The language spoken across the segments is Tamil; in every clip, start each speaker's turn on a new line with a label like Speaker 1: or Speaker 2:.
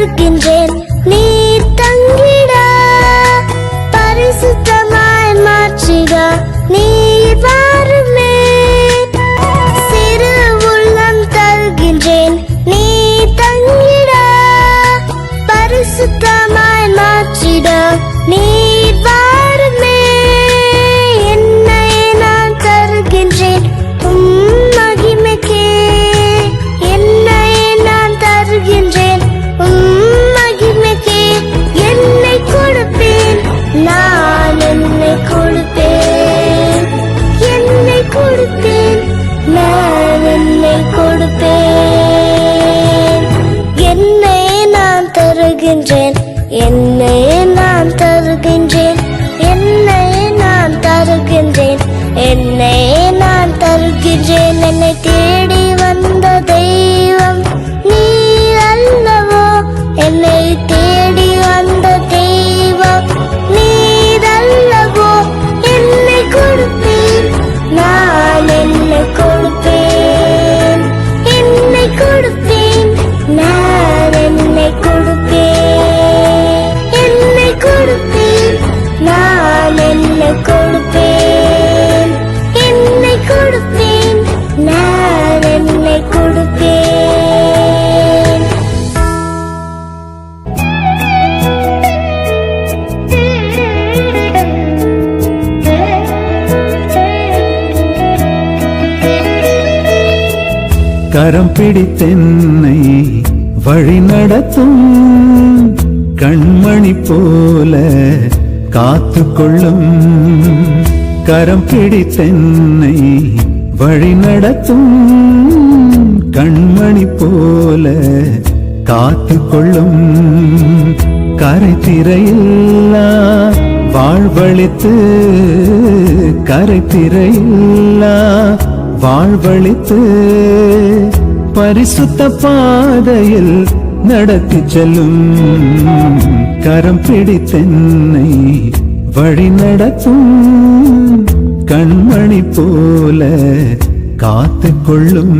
Speaker 1: மறுக்கின்றேன் தருகின்றேன் என்னை
Speaker 2: பிடித்தென்னை வழி நடத்தும் கண்மணி போல காத்து கொள்ளும் கரம் பிடித்தென்னை வழி நடத்தும் கண்மணி போல காத்து கொள்ளும் கரை திரையில்லா வாழ்வழித்து கரை திரையில்லா வாழ்வழித்து பரிசுத்த பாதையில் நடத்தி செல்லும். கரம் பிடித்தென்னை வழி நடத்தும். கண்மணி போல காத்து கொள்ளும்.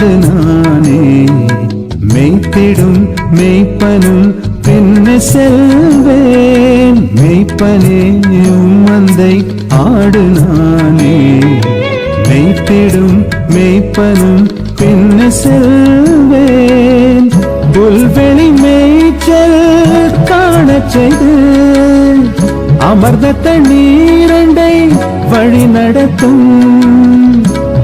Speaker 2: நாடு நானே. மெய்த்திடும் மெய்ப்பனும் பின்ன செல்வேன். மெய்ப்பனே மந்தை ஆடு நானே. மெய்த்திடும் மெய்ப்பனும் பின்ன செல்வேன். புல்வெளி மேய்ச்சல் காணச் செய்து அமர்ந்த தண்ணீரண்டை வழி நடத்தும்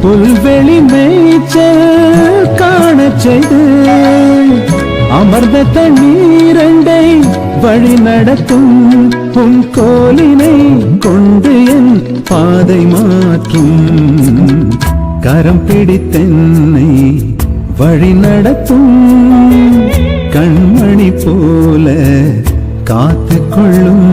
Speaker 2: புல்வெளி மேய்ச்சல் காண செய்து அமர்ந்த தண்ணீரண்டை வழி நடத்தும் உன் கோலினை கொண்டு என் பாதை மாற்றும். கரம் பிடித்தென்னை வழி நடத்தும் கண்மணி போல காத்து கொள்ளும்.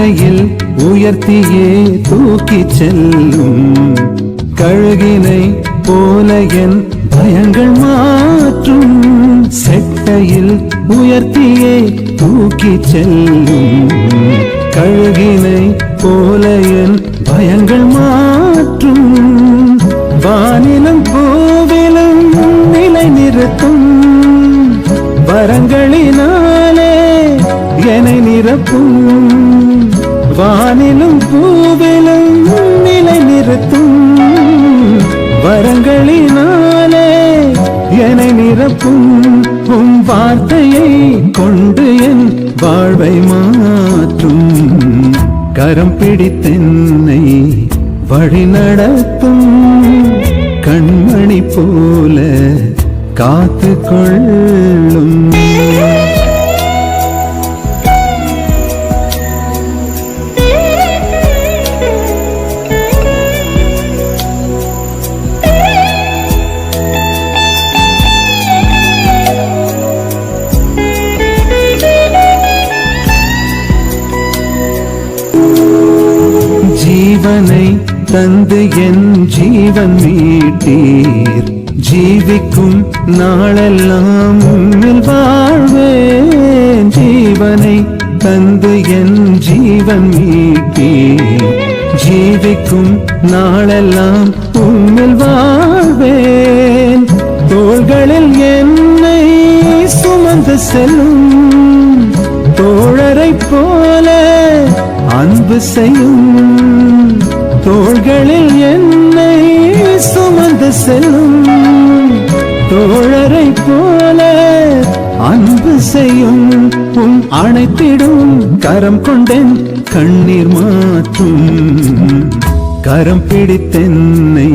Speaker 2: செட்டையில் உயர்த்தியே தூக்கி செல்லும் கழுகினை போல என் பயங்கள் மாற்றும். செட்டையில் உயர்த்தியே தூக்கி செல்லும் கழுகினை போல என் பயங்கள் மாற்றும். வானிலும் கோவிலும் நிலை நிறுத்தும் வரங்களினாலே என்னை நிரப்பும். வானிலும் பூவிலும் நிலை நிறுத்தும் வரங்களினாலே என நிரப்பும். உன் வார்த்தையை கொண்டு என் வாழ்வை மாற்றும். கரம் பிடித்தென்னை வழி நடத்தும். கண்மணி போல காத்து கொள்ளும். தந்து என் ஜீவன் மீட்டீர். ஜீவிக்கும் நாளெல்லாம் உம்மில் வாழ்வேன். ஜீவனை தந்து என் ஜீவன் மீட்டீர். ஜீவிக்கும் நாளெல்லாம் உம்மில் வாழ்வேன். தோள்களில் என்னை சுமந்து செல்லும் தோழரை போல அன்பு செய்யும் தோள்களில் என்னை சுமந்து செல்லும் தோழரை போல அன்பு செய்யும் உன் அணைத்திடும் கரம் கொண்டேன் கண்ணீர் மாற்றும். கரம் பிடித்தென்னை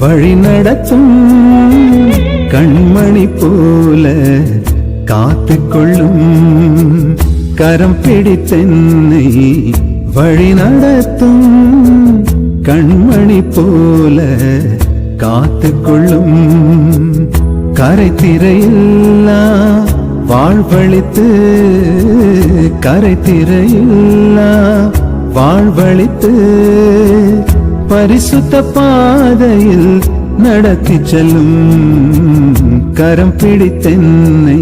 Speaker 2: வழி நடத்தும். கண்மணி போல காத்துக்கொள்ளும் கரம் பிடித்தென்னை வழி நடத்தும் கண்மணி போல காத்துக்கொள்ளும் கரை திரையில்லா வாழ்வழித்து கரை திரையில்லா வாழ்வழித்து பரிசுத்த பாதையில் நடத்தி செல்லும் கரம் பிடித்தென்னை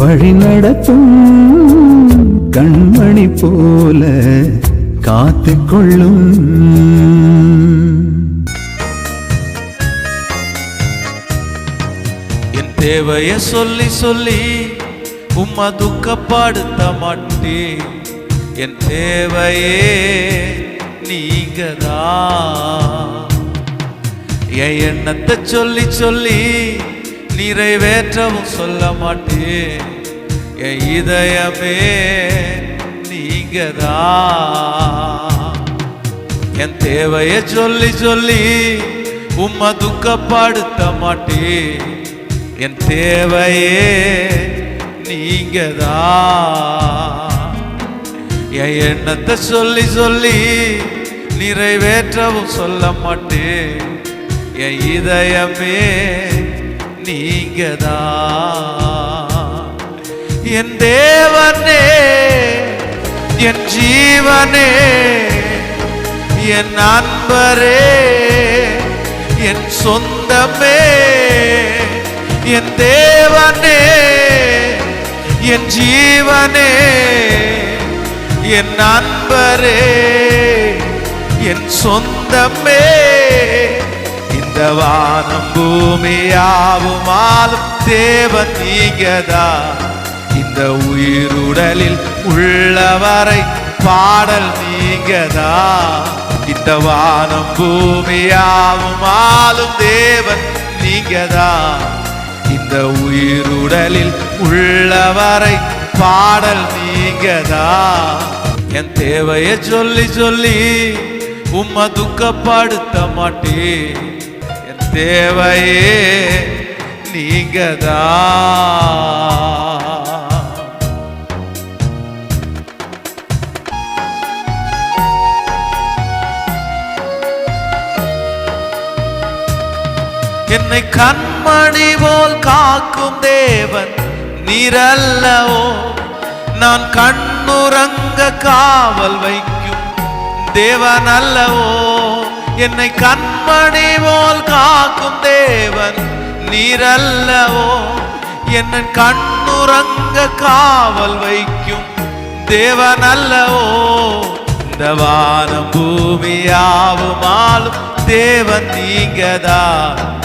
Speaker 2: வழி நடத்தும் கண்மணி போல காத்துக்கொள்ளும்.
Speaker 3: என் தேவைய சொல்லி சொல்லி உம்மா துக்கப்படுத்த மாட்டே என் தேவையே நீங்கதான் என் எண்ணத்தை சொல்லி சொல்லி நிறைவேற்றவும் சொல்ல மாட்டேன். என் இதயமே நீங்கதா? என் தேவைய சொல்லி சொல்லி உம்மை துக்கப்படுத்த மாட்டேன். என் தேவையே நீங்கதா? என் எண்ணத்தை சொல்லி சொல்லி நிறைவேற்றவும் சொல்ல மாட்டேன். என் இதயமே நீங்கதான் தேவனே என் ஜீவனே என் நண்பரே என் சொந்தமே என் தேவனே என் ஜீவனே என் நண்பரே என் சொந்தமே. இந்த வானம் பூமியாவும் ஆளும் தேவன் நீங்கதா இந்த உயிருடலில் உள்ளவரை பாடல் நீங்கதா? இந்த வானம் பூமியாவும் ஆளும் தேவன் நீங்கதா? இந்த உயிருடலில் உள்ளவரை பாடல் நீங்கதா? என் தேவைய சொல்லி சொல்லி உம்மை துக்கப்படுத்த மாட்டேன். என் தேவையே நீங்கதா? என்னை கண்மணி போல் காக்கும் தேவன் நீரல்லவோ? நான் கண்ணுறங்க காவல் வைக்கும் தேவன் அல்லவோ என்னை கண்மணி போல் காக்கும் தேவன் நீரல்லவோ? என்னை கண்ணுறங்க காவல் வைக்கும் தேவன் அல்லவோ இந்த வானம் பூமியாவுமாலும் தேவன் நீங்கதான்.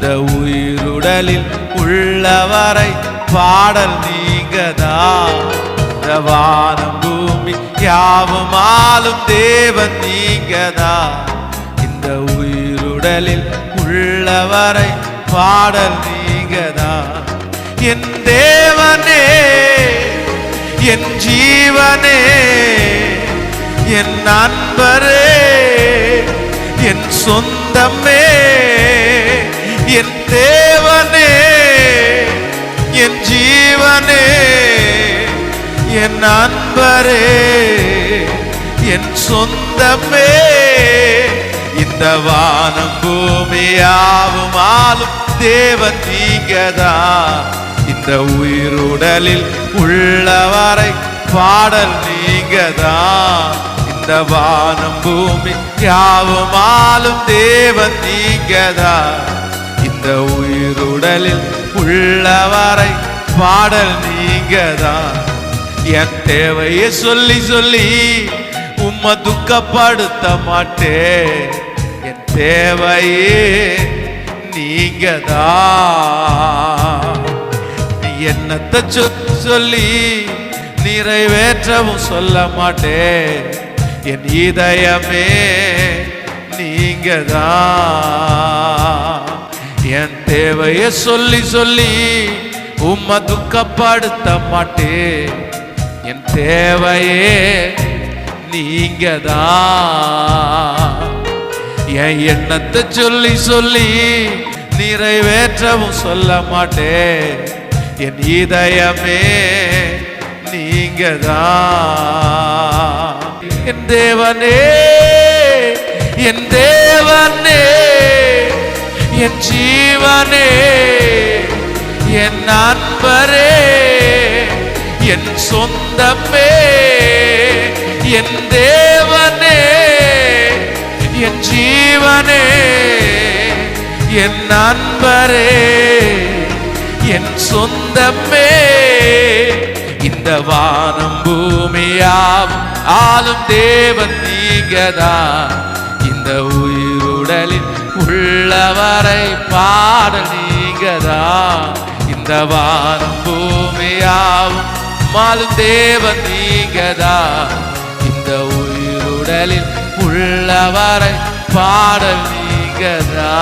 Speaker 3: இந்த உயிருடலில் உள்ளவரை பாடல் நீங்கதா? இந்த வானம் பூமி யாவும் ஆளும் தேவன் நீங்கதா? இந்த உயிருடலில் உள்ளவரை பாடல் நீங்கதா? என் தேவனே என் ஜீவனே என் நண்பரே என் சொந்தமே என் தேவனே என் ஜீவனே என் நண்பரே என் சொந்தமே. இந்த வானம் பூமியாவும் ஆளும் தேவன் நீங்கதா? இந்த உயிருடலில் உள்ளவரை பாடல் நீங்கதா? இந்த வானம் பூமி யாவும் ஆளும் தேவன் நீங்கதா? இந்த உயிருடலில் உள்ளவரை பாடல் நீங்கதான். என் தேவையை சொல்லி சொல்லி உம்மை துக்கப்படுத்த மாட்டேன். என் தேவையே நீங்கதா நீ என்னத்தை சொ- சொல்லி நிறைவேற்றவும் சொல்ல மாட்டேன். என் இதயமே நீங்கதான். என் தேவையை சொல்லி சொல்லி உம்மை துக்கப்படுத்த மாட்டே என் தேவையே நீங்கதா. என் எண்ணத்தை சொல்லி சொல்லி நிறைவேற்றவும் சொல்ல மாட்டே என் இதயமே நீங்கதா. என் தேவனே என் தேவனே. என் ஜீவனே என் நண்பரே என் சொந்தமே என் தேவனே என் ஜீவனே என் நண்பரே என் சொந்தமே. இந்த வானம் பூமியாம் ஆளும் தேவன் நீங்கதான். இந்த உயிருடலில் உள்ளவரை பாடல் நீங்கதா? இந்த வானம் பூமியாவும் மாலும் தேவன் நீங்கதா? இந்த உயிருடலில் உள்ளவரை பாடல் நீங்கதா?